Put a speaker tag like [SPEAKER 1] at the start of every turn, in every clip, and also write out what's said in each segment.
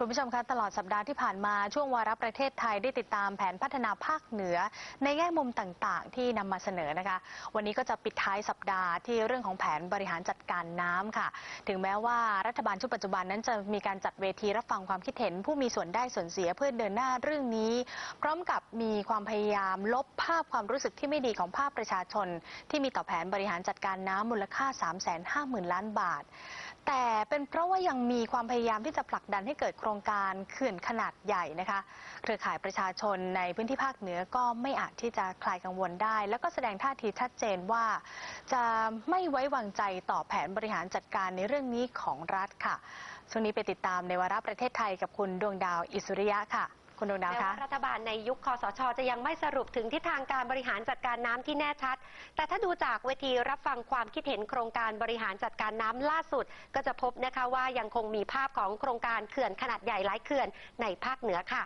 [SPEAKER 1] คุณผู้ชมคะตลอดสัปดาห์ที่ผ่านมาช่วงวาระประเทศไทยได้ติดตามแผนพัฒนาภาคเหนือ ในแง่มุมต่างๆ ที่นำมาเสนอนะคะ วันนี้ก็จะปิดท้ายสัปดาห์ที่เรื่องของแผนบริหารจัดการน้ำค่ะ ถึงแม้ว่ารัฐบาลชุดปัจจุบันนั้นจะมีการจัดเวทีรับฟังความคิดเห็น ผู้มีส่วนได้ส่วนเสียเพื่อเดินหน้าเรื่องนี้ พร้อมกับมีความพยายามลบภาพความรู้สึกที่ไม่ดีของภาคประชาชน ที่มีต่อแผนบริหารจัดการน้ำมูลค่า 350,000 ล้านบาท แต่เป็นเพราะว่ายังมีความพยายามที่จะผลักดันให้เกิดโครงการเขื่อนขนาดใหญ่นะคะ เครือข่ายประชาชนในพื้นที่ภาคเหนือก็ไม่อาจที่จะคลายกังวลได้ แล้วก็แสดงท่าทีชัดเจนว่า จะไม่ไว้วางใจต่อแผนบริหารจัดการในเรื่องนี้ของรัฐค่ะช่วงนี้ไปติดตามในวาระประเทศไทยกับคุณดวงดาวอิสุริยะค่ะ คุณดวงดาว
[SPEAKER 2] แม้
[SPEAKER 1] คะ
[SPEAKER 2] ว่ารัฐบาลในยุคคอสช จะยังไม่สรุปถึงทิศทางการบริหารจัดการน้ำที่แน่ชัด แต่ถ้าดูจากเวทีรับฟังความคิดเห็นโครงการบริหารจัดการน้ำล่าสุด ก็จะพบนะคะว่ายังคงมีภาพของโครงการเขื่อนขนาดใหญ่หลายเขื่อนในภาคเหนือค่ะ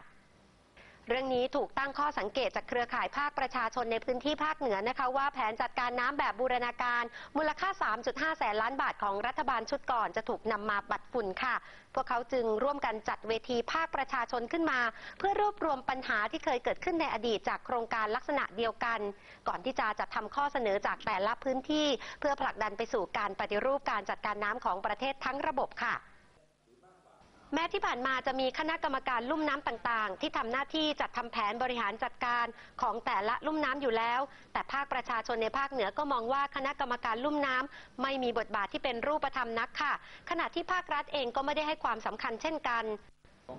[SPEAKER 2] เรื่องนี้ถูกตั้งข้อสังเกตจากเครือข่ายภาคประชาชนในพื้นที่ภาคเหนือนะคะ ว่าแผนจัดการน้ำแบบบูรณาการมูลค่า 3.5 แสนล้านบาทของรัฐบาลชุดก่อนจะถูกนำมาปัดฝุ่นค่ะ พวกเขาจึงร่วมกันจัดเวทีภาคประชาชนขึ้นมา เพื่อรวบรวมปัญหาที่เคยเกิดขึ้นในอดีตจากโครงการลักษณะเดียวกัน ก่อนที่จะจัดทำข้อเสนอจากแต่ละพื้นที่ เพื่อผลักดันไปสู่การปฏิรูปการจัดการน้ำของประเทศทั้งระบบค่ะ แม้ที่ผ่านมาจะมีคณะกรรมการลุ่มน้ำต่างๆ ที่ทำหน้าที่จัดทำแผนบริหารจัดการของแต่ละลุ่มน้ำอยู่แล้ว แต่ภาคประชาชนในภาคเหนือก็มองว่าคณะกรรมการลุ่มน้ำไม่มีบทบาทที่เป็นรูปธรรมนักค่ะ ขณะที่ภาครัฐเองก็ไม่ได้ให้ความสำคัญเช่นกัน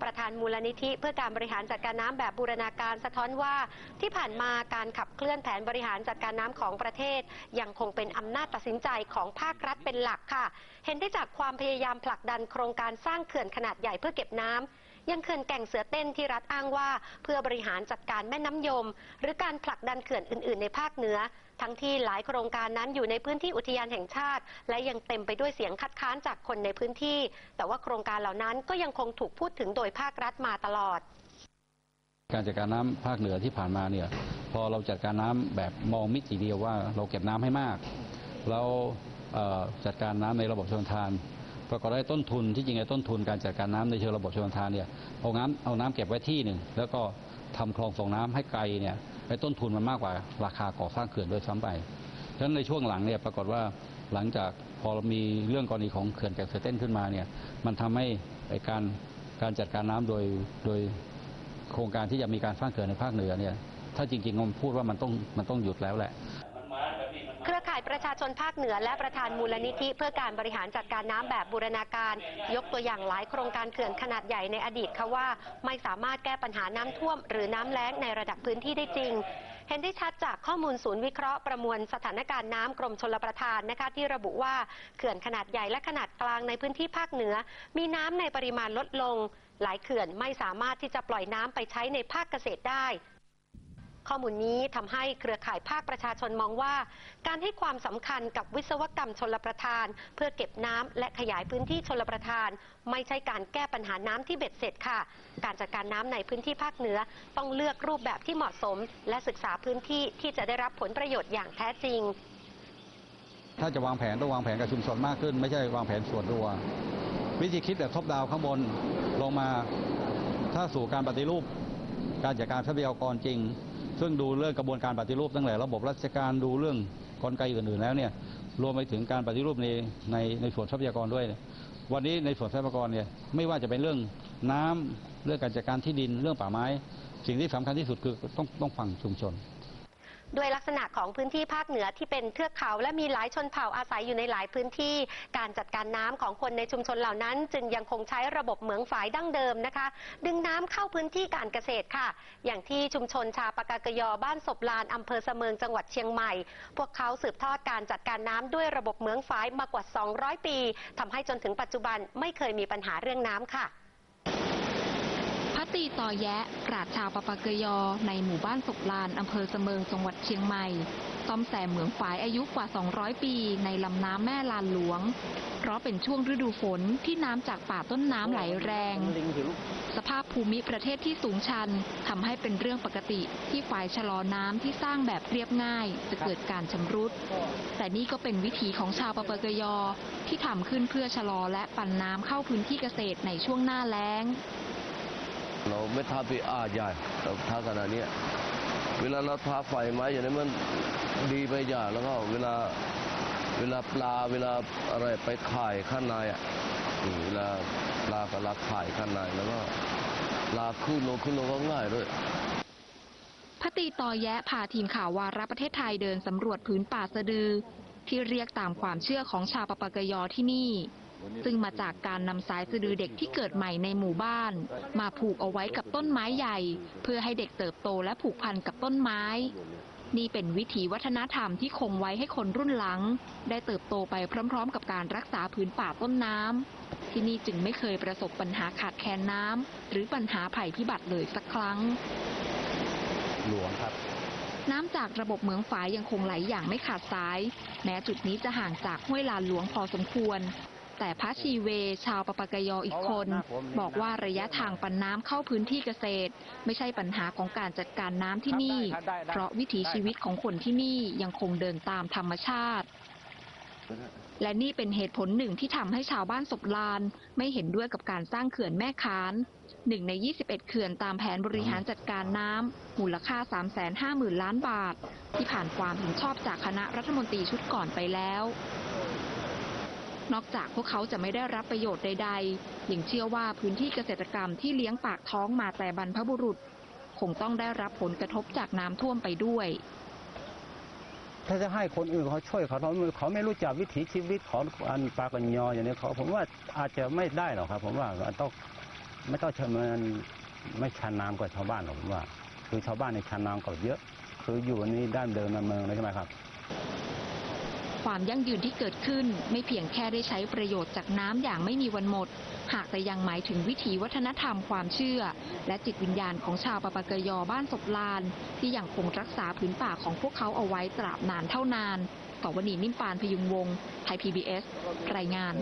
[SPEAKER 2] ประธานมูลนิธิ เพื่อการบริหารจัดการน้ำแบบบูรณาการสะท้อนว่าที่ผ่านมาการขับเคลื่อนแผนบริหารจัดการน้ำของประเทศ ยังคงเป็นอำนาจตัดสินใจของภาครัฐเป็นหลักค่ะ เห็นได้จากความพยายามผลักดันโครงการสร้างเขื่อนขนาดใหญ่เพื่อเก็บน้ำยังเขื่อนแก่งเสือเต้นที่รัฐอ้างว่า เพื่อบริหารจัดการแม่น้ำยม หรือการผลักดันเขื่อนอื่น ๆ ในภาคเหนือ ทั้งที่หลายโครงการนั้นอยู่ในพื้นที่อุทยานแห่งชาติ และยังเต็มไปด้วยเสียงคัดค้านจากคนในพื้นที่ แต่ว่าโครงการเหล่านั้นก็ยังคงถูกพูดถึงโดยภาครัฐมาตลอด
[SPEAKER 3] การจัดการน้ำภาคเหนือที่ผ่านมาเนี่ยพอเราจัดการน้ำแบบมองมิติเดียวว่าเราเก็บน้ำให้มากแล้วเอ่อจัดการน้ำในระบบชลทานปรากฏได้ต้นทุนที่จริงไอ้ต้นทุนการจัดการน้ำในเชิงระบบชลทานเนี่ยเอาน้ำเอาน้ำเก็บไว้ที่หนึ่งแล้วก็ทำคลองส่งน้ำให้ไกลเนี่ย ไอ้ต้นทุนมันมากกว่าราคาก่อสร้างเขื่อนด้วยซ้ำไปฉะนั้นในช่วงหลังเนี่ยปรากฏว่าหลังจากพอมีเรื่องกรณีของเขื่อนแก่งเสเต้นขึ้นมาเนี่ยมันทำให้ไอ้การการจัดการน้ำโดยโดยโครงการที่จะมีการสร้างเขื่อนในภาคเหนือเนี่ยถ้าจริงๆผมพูดว่ามันต้องมันต้องหยุดแล้วแหละ
[SPEAKER 2] ประชาชนภาคเหนือและประธานมูลนิธิ เพื่อการบริหารจัดการน้ำแบบบูรณาการ ยกตัวอย่างหลายโครงการเขื่อนขนาดใหญ่ในอดีตค่ะว่า ไม่สามารถแก้ปัญหาน้ำท่วม หรือน้ำแล้งในระดับพื้นที่ได้จริงเห็นได้ชัดจากข้อมูลศูนย์วิเคราะห์ประมวลสถานการณ์น้ำกรมชลประทานนะคะที่ระบุว่าเขื่อนขนาดใหญ่และขนาดกลางในพื้นที่ภาคเหนือ มีน้ำในปริมาณลดลง หลายเขื่อนไม่สามารถที่จะปล่อยน้ำไปใช้ในภาคเกษตรได้ ข้อมูลนี้ทำให้เครือข่ายภาคประชาชนมองว่า การให้ความสำคัญกับวิศวกรรมชลประทาน เพื่อเก็บน้ำและขยายพื้นที่ชลประทาน ไม่ใช่การแก้ปัญหาน้ำที่เบ็ดเสร็จค่ะ การจัดการน้ำในพื้นที่ภาคเหนือ ต้องเลือกรูปแบบที่เหมาะสม และศึกษาพื้นที่ที่จะได้รับผลประโยชน์อย่างแท้จริง
[SPEAKER 3] ถ้าจะวางแผนต้องวางแผนกับชุมชนมากขึ้น ไม่ใช่วางแผนส่วนตัว วิธีคิดแบบท็อปดาวข้างบนลงมาถ้าสู่การปฏิรูป การจัดการทรัพยากรจริง ซึ่งดูเรื่องกระบวนการปฏิรูปตั้งแต่ระบบราชการดูเรื่องกลไกอื่นๆแล้วเนี่ยรวมไปถึงการปฏิรูปในในในส่วนทรัพยากรด้วยเนี่ยวันนี้ในส่วนทรัพยากรเนี่ยไม่ว่าจะเป็นเรื่องน้ำเรื่องการจัดการที่ดินเรื่องป่าไม้ สิ่งที่สำคัญที่สุดคือต้องต้องฟังชุมชน
[SPEAKER 2] ด้วยลักษณะของพื้นที่ภาคเหนือที่เป็นเทือกเขา และมีหลายชนเผ่าอาศัยอยู่ในหลายพื้นที่ การจัดการน้ำของคนในชุมชนเหล่านั้น จึงยังคงใช้ระบบเหมืองฝายดั้งเดิมนะคะ ดึงน้ำเข้าพื้นที่การเกษตรค่ะ อย่างที่ชุมชนชาปากากยอบ้านศพลานอำเภอเสมิงจังหวัดเชียงใหม่ พวกเขาสืบทอดการจัดการน้ำด้วยระบบเหมืองฝายมากว่า 200 ปีทำให้จนถึงปัจจุบันไม่เคยมีปัญหาเรื่องน้ำค่ะ
[SPEAKER 4] ตีต่อแยะปราชชาวปะปะเกยอ ในหมู่บ้านศกลานอำเภอเสมิงจังหวัดเชียงใหม่ซ่อมแซมเหมืองฝายอายุกว่า 200 ปี ในลำน้ำแม่ลานหลวง เพราะเป็นช่วงฤดูฝนที่น้ำจากป่าต้นน้ำไหลแรง สภาพภูมิประเทศที่สูงชันทำให้เป็นเรื่องปกติที่ฝายชะลอน้ำที่สร้างแบบเรียบง่าย จะเกิดการชำรุด แต่นี่ก็เป็นวิถีของชาวปปเกยอ ที่ทำขึ้นเพื่อชะลอและปั่นน้ำเข้าพื้นที่เกษตรในช่วงหน้าแล้ง
[SPEAKER 5] เราไม่ทาไปอาใหญ่เราทาขนาดนี้เวลาเราทาไฟไหมอย่างนี้มันดีไปอย่างแล้วก็เวลาเวลาปลาเวลาอะไรไปข่ายข้างในอะอืมเวลาปลากับลาข่ายข้างในแล้วก็ปลาขึ้นลงขึ้นลงก็ง่ายด้วย
[SPEAKER 4] พตีตอแยะพาทีมข่าววาระประเทศไทยเดินสำรวจพื้นป่าสะดือ ที่เรียกตามความเชื่อของชาวปปกยอที่นี่ ซึ่งมาจากการนำสายสะดือเด็กที่เกิดใหม่ในหมู่บ้าน มาผูกเอาไว้กับต้นไม้ใหญ่ เพื่อให้เด็กเติบโตและผูกพันกับต้นไม้ นี่เป็นวิถีวัฒนธรรมที่คงไว้ให้คนรุ่นหลัง ได้เติบโตไปพร้อม ๆ กับการรักษาพื้นป่าต้นน้ำที่นี่จึงไม่เคยประสบปัญหาขาดแคลนน้ำหรือปัญหาภัยพิบัติเลยสักครั้ง
[SPEAKER 3] หลวงครับ
[SPEAKER 4] น้ำจากระบบเหมืองฝายยังคงไหลอย่างไม่ขาดสาย แม้จุดนี้จะห่างจากห้วยลานหลวงพอสมควร แต่พระชีเว ชาวปปกยออีกคน บอกว่าระยะทางปันน้ำเข้าพื้นที่เกษตร ไม่ใช่ปัญหาของการจัดการน้ำที่นี่ เพราะวิถีชีวิตของคนที่นี่ยังคงเดินตามธรรมชาติ และนี่เป็นเหตุผลหนึ่งที่ทำให้ชาวบ้านศพลานไม่เห็นด้วยกับการสร้างเขื่อนแม่ค้านหนึ่งใน 21 เขื่อนตามแผนบริหารจัดการน้ำมูลค่า 350,000 ล้านบาท ที่ผ่านความเห็นชอบจากคณะรัฐมนตรีชุดก่อนไปแล้ว นอกจากพวกเขาจะไม่ได้รับประโยชน์ใดๆยังเชื่อว่าพื้นที่เกษตรกรรมที่เลี้ยงปากท้องมาแต่บรรพบุรุษ คงต้องได้รับผลกระทบจากน้ำท่วมไปด้วย
[SPEAKER 6] ถ้าจะให้คนอื่นเขาช่วยเขาเขาเขาไม่รู้จักวิถีชีวิตของอันปลากันยออย่างนี้เขาผมว่าอาจจะไม่ได้หรอกครับ ผมว่าต้องไม่ต้องเชิญมันไม่ชันน้ำกว่าชาวบ้านหรอกผมว่า คือชาวบ้านในชันน้ำก็เยอะ คืออยู่นนี้ด้านเดิมในเมืองเลยใช่ไหมครับ
[SPEAKER 4] ความยั่งยืนที่เกิดขึ้นไม่เพียงแค่ได้ใช้ประโยชน์จากน้ำอย่างไม่มีวันหมด หากแต่ยังหมายถึงวิถีวัฒนธรรมความเชื่อ และจิตวิญญาณของชาวปปกยอบ้านศพลาน ที่ยังคงรักษาพื้นป่าของพวกเขาเอาไว้ตราบนานเท่านานต่อวนีนิ่มปานพยุงวงศ์ไทย PBS รายงาน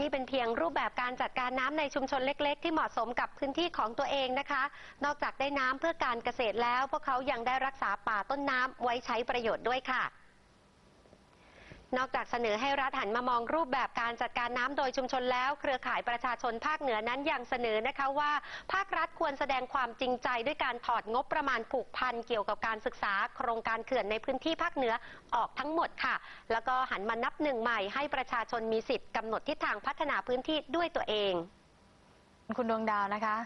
[SPEAKER 2] นี่เป็นเพียงรูปแบบการจัดการน้ำในชุมชนเล็ก ๆ ที่เหมาะสมกับพื้นที่ของตัวเองนะคะ นอกจากได้น้ำเพื่อการเกษตรแล้ว พวกเขายังได้รักษาป่าต้นน้ำไว้ใช้ประโยชน์ด้วยค่ะ นอกจากเสนอให้รัฐหันมามองรูปแบบการจัดการน้ำโดยชุมชนแล้ว เครือข่ายประชาชนภาคเหนือนั้นยังเสนอนะคะว่า ภาครัฐควรแสดงความจริงใจด้วยการถอดงบประมาณผูกพันเกี่ยวกับการศึกษา โครงการเขื่อนในพื้นที่ภาคเหนือออกทั้งหมดค่ะ แล้วก็หันมานับหนึ่งใหม่ให้ประชาชนมีสิทธิ์กำหนดทิศทางพัฒนาพื้นที่ด้วยตัวเอง
[SPEAKER 1] คุณดวงดาวนะคะ